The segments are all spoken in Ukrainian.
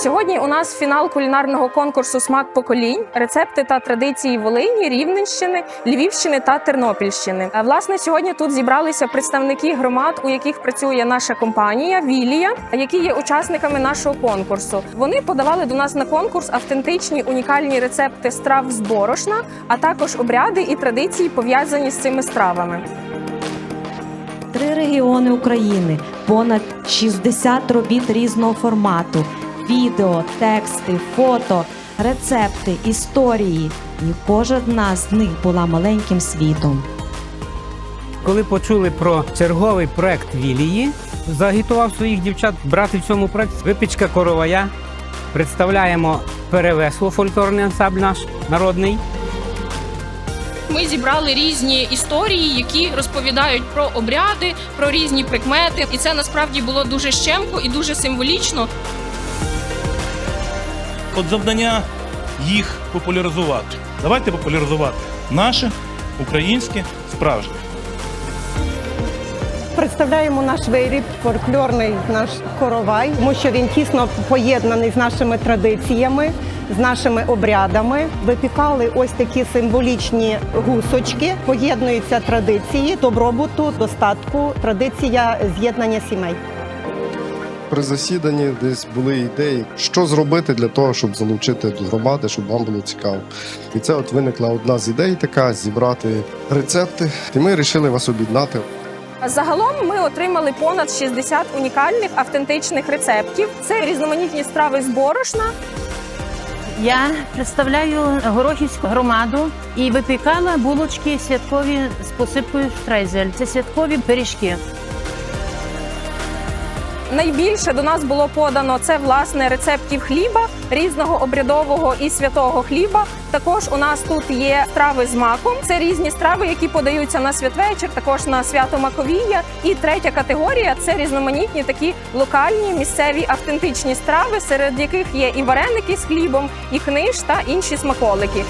Сьогодні у нас фінал кулінарного конкурсу Смак поколінь, рецепти та традиції Волині, Рівненщини, Львівщини та Тернопільщини. А, Власне, сьогодні тут зібралися представники громад, у яких працює наша компанія Вілія, які є учасниками нашого конкурсу. Вони подавали до нас на конкурс автентичні унікальні рецепти страв з борошна, а також обряди і традиції пов'язані з цими стравами. Три регіони України, понад 60 робіт різного формату, відео, тексти, фото, рецепти, історії. І кожна з них була маленьким світом. Коли почули про черговий проект Вілії, загітував своїх дівчат брати в цьому проекті випічка коровая. Представляємо перевесло фольклорний ансамбль наш народний. Ми зібрали різні історії, які розповідають про обряди, про різні прикмети, і це насправді було дуже щемко і дуже символічно. От завдання їх популяризувати. Давайте популяризувати наше українське справжнє. Представляємо наш виріб, фольклорний наш коровай, тому що він тісно поєднаний з нашими традиціями, з нашими обрядами. Випікали ось такі символічні гусочки, поєднуються традиції добробуту, достатку, традиція з'єднання сімей. При засіданні десь були ідеї, що зробити для того, щоб залучити до громади, щоб вам було цікаво. І це от виникла одна з ідей, така зібрати рецепти. І ми вирішили вас об'єднати. Загалом ми отримали понад 60 унікальних автентичних рецептів. Це різноманітні страви з борошна, Я представляю Горохівську громаду і випікала булочки святкові з посипкою штрейзель. Це святкові пиріжки. Найбільше до нас було подано це власне рецептів хліба різного обрядового і святого хліба. Також у нас тут є страви з маком. Це різні страви, які подаються на святвечір, також на свято Маковія. І третя категорія це різноманітні такі локальні місцеві автентичні страви, серед яких є і вареники з хлібом, і книж та інші смаколики.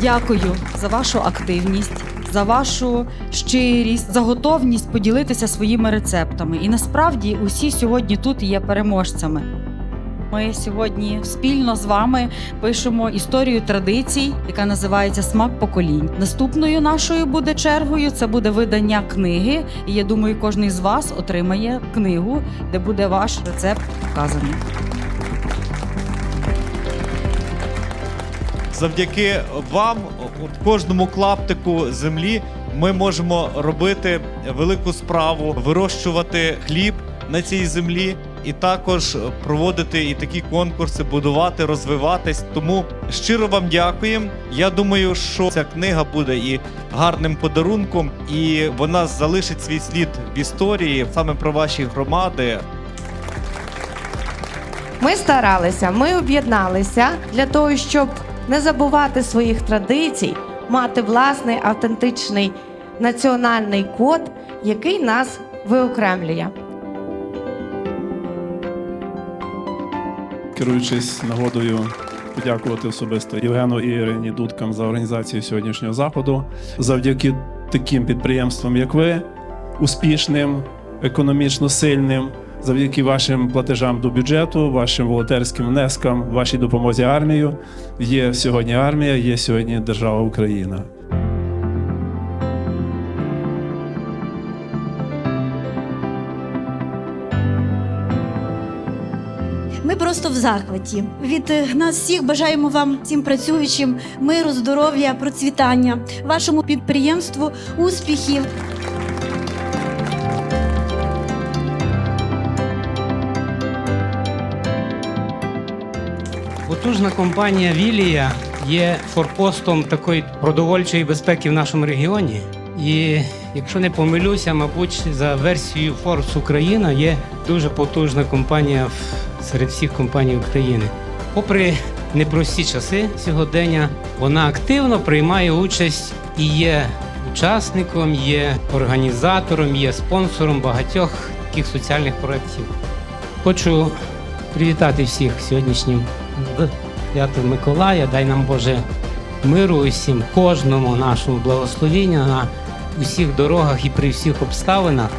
Дякую за вашу активність, за вашу щирість, за готовність поділитися своїми рецептами. І насправді усі сьогодні тут є переможцями. Ми сьогодні спільно з вами пишемо історію традицій, яка називається Смак поколінь. Наступною нашою буде чергою. Це буде видання книги. І я думаю, кожен з вас отримає книгу, де буде ваш рецепт вказаний. Завдяки вам, кожному клаптику землі, ми можемо робити велику справу, вирощувати хліб на цій землі. І також проводити і такі конкурси, будувати, розвиватись. Тому щиро вам дякуємо. Я думаю, що ця книга буде і гарним подарунком, і вона залишить свій слід в історії саме про ваші громади, Ми старалися, ми об'єдналися для того, щоб не забувати своїх традицій, мати власний автентичний національний код, який нас виокремлює. Керуючись нагодою, подякувати особисто Євгену і Ірині Дудкам за організацію сьогоднішнього заходу. Завдяки таким підприємствам, як ви, успішним, економічно сильним, завдяки вашим платежам до бюджету, вашим волонтерським внескам, вашій допомозі армію, є сьогодні армія, є сьогодні держава Україна. Ми просто в захваті. Від е, нас всіх бажаємо вам, всім працюючим, миру, здоров'я, процвітання, вашому підприємству, успіхів. Потужна компанія Вілія є форпостом такої продовольчої безпеки в нашому регіоні. І якщо не помилюся, мабуть, за версією Forbes Україна є дуже потужна компанія серед всіх компаній України. Попри непрості часи сьогодення, вона активно приймає участь і є учасником, є організатором, є спонсором багатьох таких соціальних проєктів. Хочу привітати всіх сьогоднішнім з Святом Миколая. Дай нам Боже миру усім, кожному нашому благословіння на усіх дорогах і при всіх обставинах.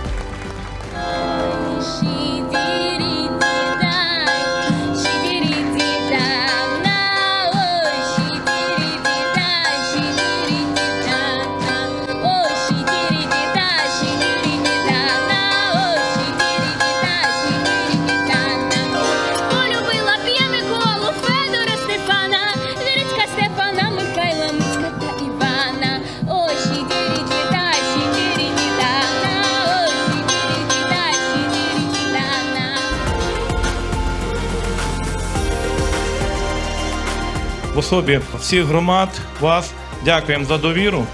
В особі всіх громад вас дякуємо за довіру.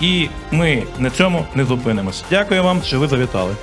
І ми на цьому не зупинимось. Дякую вам, що ви завітали.